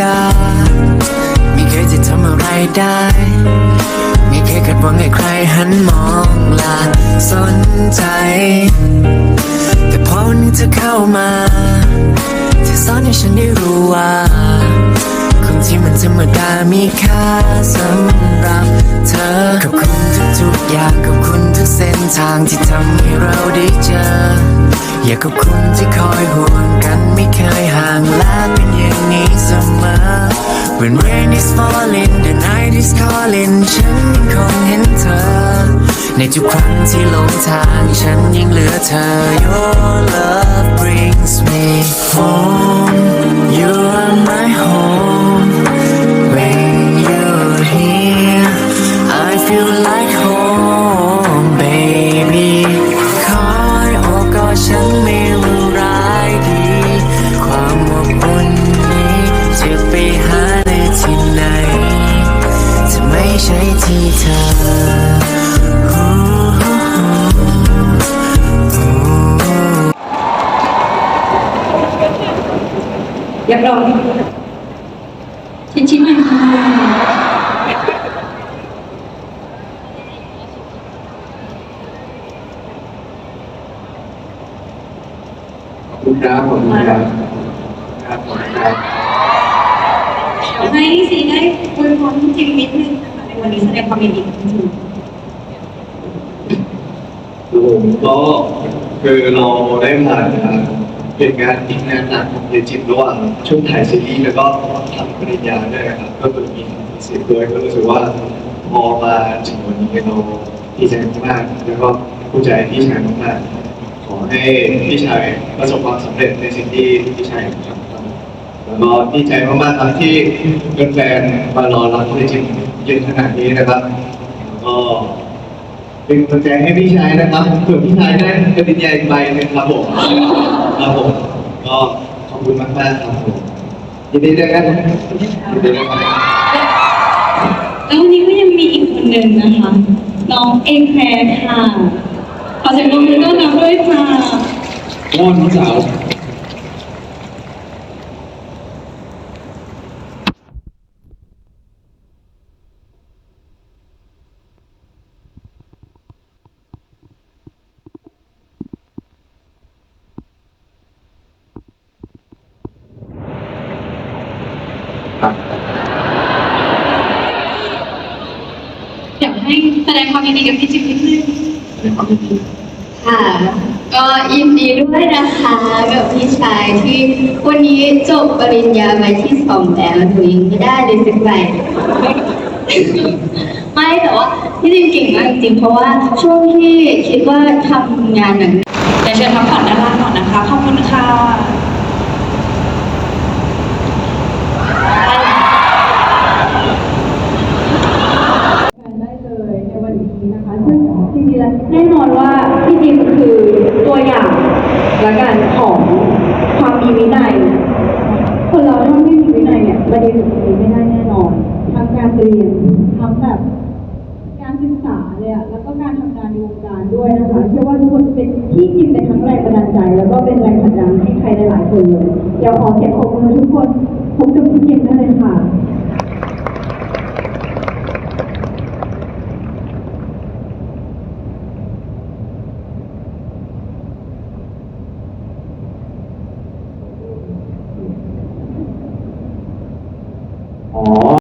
ดา ไม่เคยจะทำอะไรได้ ไม่เคยคาดหวังให้ใครหันมองลาสนใจ แต่พอวันนึงเธอเข้ามาเธอสอนให้ฉันได้รู้ว่าคนที่มันธรรมดามีค่าสำหรับเธอขอบคุณทุกๆอย่างขอบคุณทุกเส้นทางที่ทำให้เราได้เจอ อยากขอบคุณที่คอยห่วงกันไม่เคยห่างและเป็นอย่างนี้เสมอ When rain is falling the night is calling ฉันยังคงเห็นเธอ ในทุกครั้งที่หลงทางฉันยังเหลือเธอ Your love brings ที่เธอเรียบร้อยชิ้นชิ้ วันนี้แสดงความยินดีกับจริงผมก็คือเราได้ผ่านเหตุการณ์อีกงานหนักของเยจิมระหว่างช่วงถ่ายซีรีส์แล้วก็ทำปริญญาด้วยนะครับ ก็คือมีเสียงด้วยก็รู้สึกว่าพอมาถึงวันนี้เราดีใจมากๆแล้วก็ภูมิใจพี่ชายมากๆขอให้พี่ชายประสบความสำเร็จในสิ่งที่พี่ชายทำแล้วก็ดีใจมากๆครับที่แฟนๆมารอรับเยจิม เย็นขนาดนี้นะครับก็เป็นกำลังใจให้พี่ชายนะครับเผื่อพี่ชายได้ปริญญาอีกใบหนึงครับผมครับผมก็ขอบคุณมากมากๆครับผมยินดีด้วยครับยินดีด้วยครับแล้ววันนี้ก็ยังมีอีกคนหนึ่งนะคะ น้องเอแคร์ค่ะ ขอเสียงปรบมือต้อนรับด้วยค่ะม่อนน้องสาว เดี๋ยวให้แสดงความยินดีกับพี่จิ๊บนิดนึงในความยินดีค่ะ ก็ยินดีด้วยนะคะกับพี่ชายที่วันนี้จบปริญญาใบที่สองแล้วหนูยังไม่ได้เลยสักใบไม่แต่ว่าที่จริงเก่งมากจริงๆเพราะว่าช่วงที่คิดว่าทำงานหนังเดี๋ยวเชิญพักผ่อนด้านล่างก่อนนะคะ ขอบคุณค่ะ ได้เลยในวันนี้นะคะ ซึ่งจริงๆแล้วแน่นอน ว่าพี่จิ๊บคือตัวอย่างและกันของความมีวินัย คนเราถ้าไม่มีวินัยเนี่ยประเด็นแบบนี้ไม่ได้แน่นอนทั้งการเรียนทั้งแบบการศึกษาเลยอะแล้วก็การทำงานในวงการด้วยนะคะเชื่อว่าทุกคนเป็นที่จิตเป็นทั้งแรงบันดาลใจ แล้วก็เป็นแรงผลักดันให้ใครหลายๆคนเลยเดี๋ยวขอเก็บของมือทุกคนพบกับพี่เจมส์ได้เลยค่ะ